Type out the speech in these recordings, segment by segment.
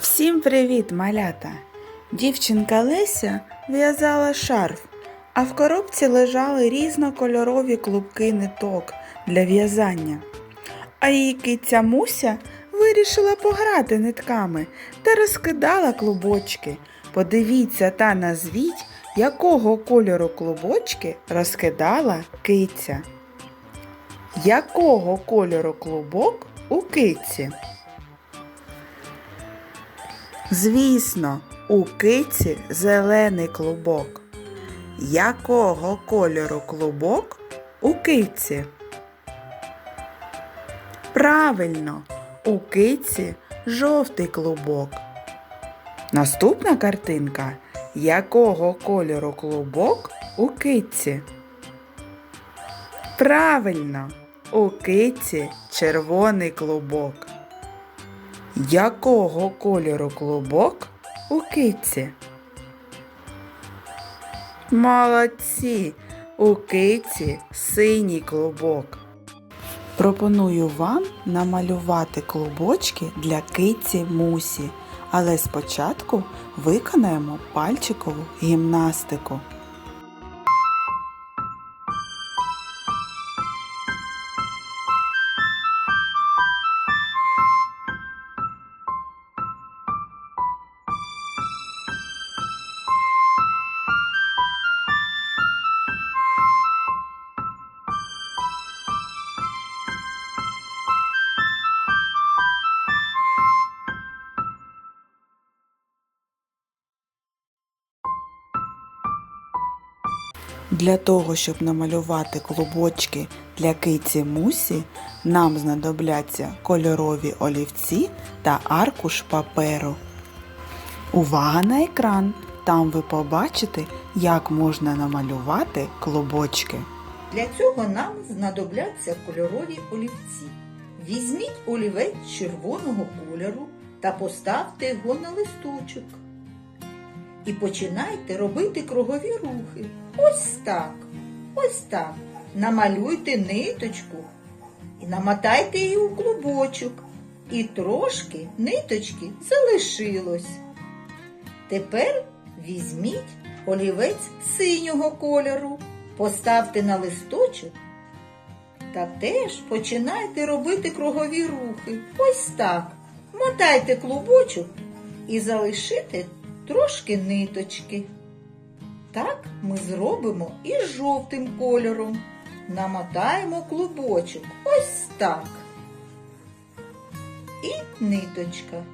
Всім привіт, малята! Дівчинка Леся в'язала шарф, а в коробці лежали різнокольорові клубки ниток для в'язання. А її киця Муся вирішила пограти нитками та розкидала клубочки. Подивіться та назвіть, якого кольору клубочки розкидала киця. Якого кольору клубок у киці? Звісно, у киці зелений клубок. Якого кольору клубок у киці? Правильно, у киці жовтий клубок. Наступна картинка. Якого кольору клубок у киці? Правильно, у киці червоний клубок. Якого кольору клубок у киці? Молодці! У киці синій клубок. Пропоную вам намалювати клубочки для киці мусі, але спочатку виконаємо пальчикову гімнастику. Для того, щоб намалювати клубочки для киці мусі, нам знадобляться кольорові олівці та аркуш паперу. Увага на екран! Там ви побачите, як можна намалювати клубочки. Для цього нам знадобляться кольорові олівці. Візьміть олівець червоного кольору та поставте його на листочок. І починайте робити кругові рухи. Ось так. Ось так. Намалюйте ниточку і намотайте її у клубочок. І трошки ниточки залишилось. Тепер візьміть олівець синього кольору, поставте на листочок та теж починайте робити кругові рухи. Ось так. Мотайте клубочок і залишите трошки ниточки. Так ми зробимо і жовтим кольором. Намотаємо клубочок. Ось так. І ниточка.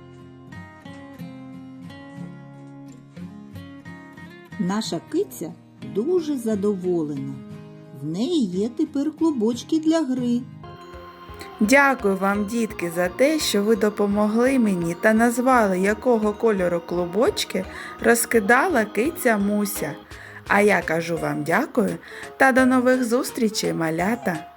Наша киця дуже задоволена. В неї є тепер клубочки для гри. Дякую вам, дітки, за те, що ви допомогли мені та назвали, якого кольору клубочки розкидала киця Муся. А я кажу вам дякую та до нових зустрічей, малята!